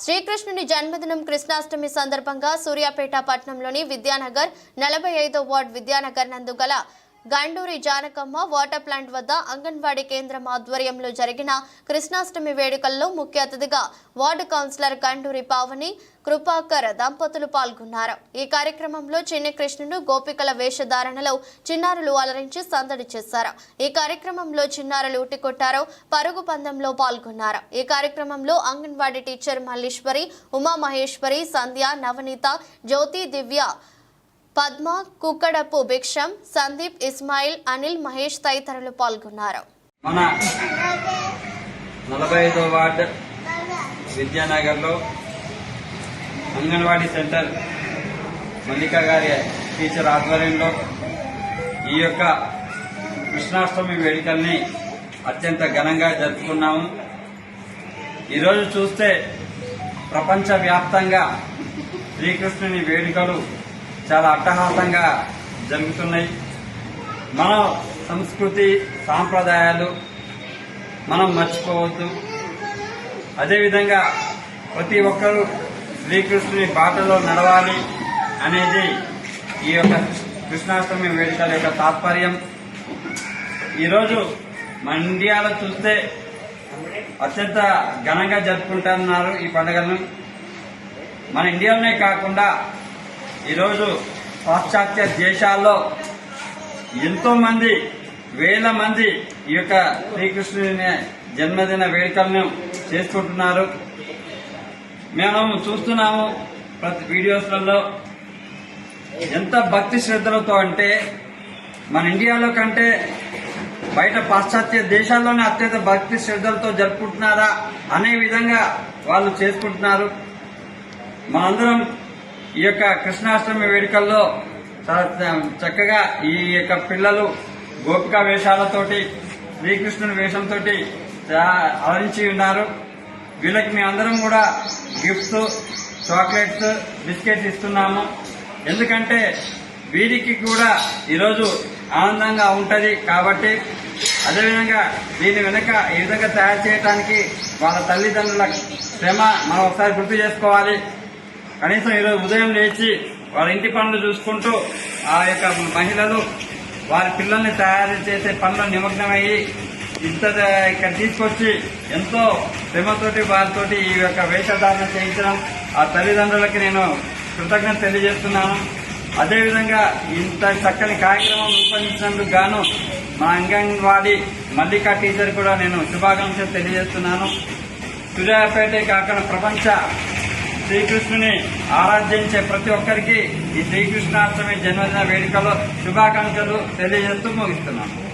శ్రీకృష్ణుని జన్మదినం కృష్ణాష్టమి సందర్భంగా సూర్యాపేట పట్టణంలోని విద్యానగర్ నలభై ఐదో వార్డ్ విద్యానగర్ నందు గల గండూరి జానకమ్మ వాటర్ ప్లాంట్ వద్ద అంగన్వాడీ కేంద్రం ఆధ్వర్యంలో జరిగిన కృష్ణాష్టమి వేడుకల్లో ముఖ్య అతిథిగా వార్డు కౌన్సిలర్ గండూరి పావని కృపాకర్ దంపతులు పాల్గొన్నారు. ఈ కార్యక్రమంలో చిన్న కృష్ణుడు గోపికల వేషధారణలో చిన్నారులు అలరించి సందడి చేశారు. ఈ కార్యక్రమంలో చిన్నారులు ఉట్టికొట్టారు పరుగు పందెంలో పాల్గొన్నారు. ఈ కార్యక్రమంలో అంగన్వాడీ టీచర్ మల్లీశ్వరి ఉమా మహేశ్వరి సంధ్య నవనీత జ్యోతి దివ్య పద్మ కుక్కడపు భిక్షం సందీప్ ఇస్మాయిల్ అనిల్ మహేష్ తదితరులు పాల్గొన్నారు. మన నలభై ఐదో వార్డ్ విద్యానగర్లో అంగన్వాడీ సెంటర్ మల్లిక గారి టీచర్ ఆధ్వర్యంలో ఈ యొక్క కృష్ణాష్టమి వేడుకల్ని అత్యంత ఘనంగా జరుపుకున్నాము. ఈరోజు చూస్తే ప్రపంచవ్యాప్తంగా శ్రీకృష్ణుని వేడుకలు చాలా అట్టహాసంగా జరుగుతున్నాయి. మన సంస్కృతి సాంప్రదాయాలు మనం మర్చిపోవద్దు. అదేవిధంగా ప్రతి ఒక్కరూ శ్రీకృష్ణుని బాటలో నడవాలి అనేది ఈ యొక్క కృష్ణాష్టమి వేడుకల యొక్క తాత్పర్యం. ఈరోజు మన ఇండియాలో చూస్తే అత్యంత ఘనంగా జరుపుకుంటున్నారు ఈ పండుగలను. మన ఇండియాలోనే కాకుండా ఈరోజు పాశ్చాత్య దేశాల్లో ఎంతో మంది వేల మంది ఈ యొక్క శ్రీకృష్ణుని జన్మదిన వేడుకలను చేసుకుంటున్నారు. మేము చూస్తున్నాము ప్రతి వీడియోస్లలో ఎంత భక్తి శ్రద్ధలతో అంటే మన ఇండియాలో కంటే బయట పాశ్చాత్య దేశాల్లోనే అత్యంత భక్తి శ్రద్ధలతో జరుపుకుంటున్నారా అనే విధంగా వాళ్ళు చేసుకుంటున్నారు. మనందరం ఈ యొక్క కృష్ణాష్టమి వేడుకల్లో చాలా చక్కగా ఈ యొక్క పిల్లలు గోపిక వేషాలతోటి శ్రీకృష్ణుని వేషంతో అలరించి ఉన్నారు. వీళ్ళకి మేమందరం కూడా గిఫ్ట్స్ చాక్లెట్స్ బిస్కెట్స్ ఇస్తున్నాము. ఎందుకంటే వీరికి కూడా ఈరోజు ఆనందంగా ఉంటుంది కాబట్టి అదేవిధంగా దీని వెనుక ఈ విధంగా తయారు చేయడానికి వాళ్ళ తల్లిదండ్రుల శ్రమ మనం ఒకసారి గుర్తు చేసుకోవాలి. కనీసం ఈరోజు ఉదయం లేచి వాళ్ళ ఇంటి పనులు చూసుకుంటూ ఆ యొక్క మహిళలు వారి పిల్లల్ని తయారు చేసే పనులు నిమగ్నమయ్యి ఇంత ఇక్కడ తీసుకొచ్చి ఎంతో శ్రమతోటి వారితోటి ఈ యొక్క వేషధారణ చేయించడం ఆ తల్లిదండ్రులకి నేను కృతజ్ఞత తెలియజేస్తున్నాను. అదేవిధంగా ఇంత చక్కని కార్యక్రమం రూపొందించినందుకు గాను మా అంగన్వాడీ మల్లికా టీచర్ కూడా నేను శుభాకాంక్షలు తెలియజేస్తున్నాను. సూర్యాపేటే కాకుండా ప్రపంచ శ్రీకృష్ణుని ఆరాధించే ప్రతి ఒక్కరికి ఈ శ్రీకృష్ణాష్టమి జన్మదిన వేడుకలో శుభాకాంక్షలు తెలియజేస్తూ ముగిస్తున్నాను